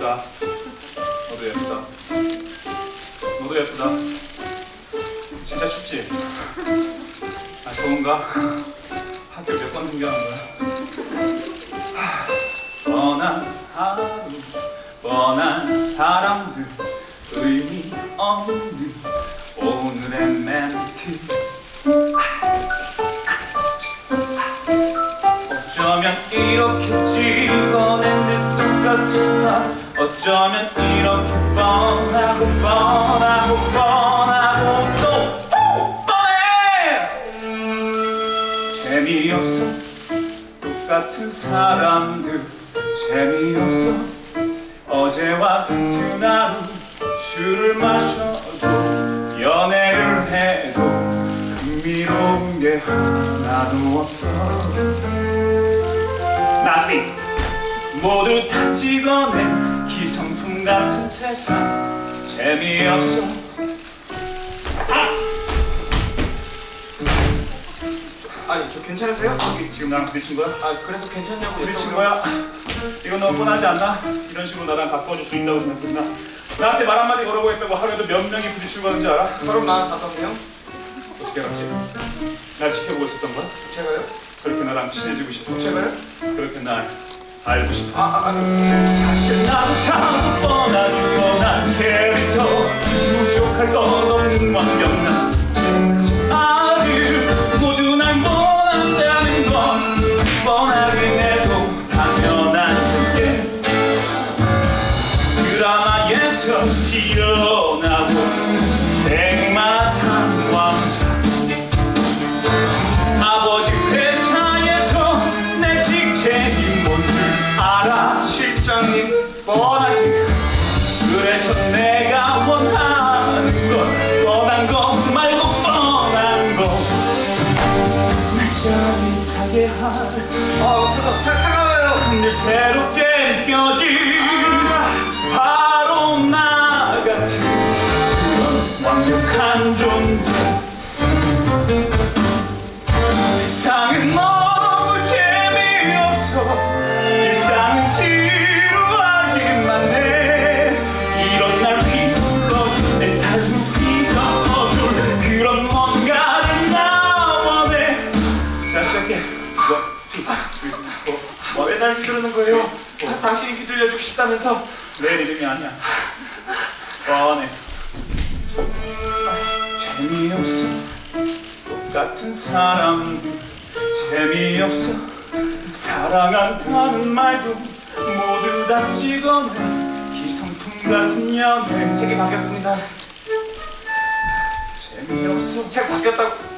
예쁘다. 너도 예쁘다. 너도 예쁘다. 진짜 춥지? 아 좋은가? 학교 몇 번 등교하는 거야? 하, 뻔한 하루, 뻔한 사람들, 의미 없는 오늘의 멘트. 어쩌면 이렇게 찍어낸 듯 똑같지만 어쩌면 이렇게 뻔하고 뻔하고 뻔하고 또 뻔해! 재미없어. 똑같은 사람들. 재미없어. 어제와 같은 하루. 술을 마셔도 연애를 해도 흥미로운 게 하나도 없어. 나비 모두 다 찍어낸 기성품 같은 세상 재미없어 아니 저 괜찮으세요? 여기 지금 나랑 부딪힌 거야? 아 그래서 괜찮냐고 부딪힌. 거야? 이건 너무 뻔하지 않나? 이런 식으로 나랑 바꿔줄 수 있다고 생각했나? 나한테 말 한마디 걸어보겠다고 하루에도 몇 명이 부딪히고 가는지 알아? 서른 마흔 다섯 명? 어떻게 알았지? 날 지켜보고 있었던 거야? 제가요? 그렇게 나랑 친해지고 싶어 제가요? 그렇게 날 알고 싶어. 아, 아, 아. 사실 나도 참 뻔한 뻔한 캐릭터. 부족할 것 없는 완벽한 아들 모두 날 원한다는 건 뻔하긴 해도 당연한 게. 드라마에서 튀어나온 백 실장님 뻔하지. 그래서 내가 원하는 건 뻔한 거 말고 뻔한 거날 짜릿하게 할. 아 차가 차 차가워요. 근데 새롭게 느껴진 바로 나 같은 그런 완벽한 존재 뭐, 왜날 휘두르는 거예요? 다- 당신이 휘둘려주고 싶다면서 내 이름이 아니야. 뻔해. 재미없어. 똑같은 사람들 재미없어. 사랑한다는 말도 모두 다 찍어내. 기성품 같은 연애 책이 바뀌었습니다 재미없어. 책 바뀌었다고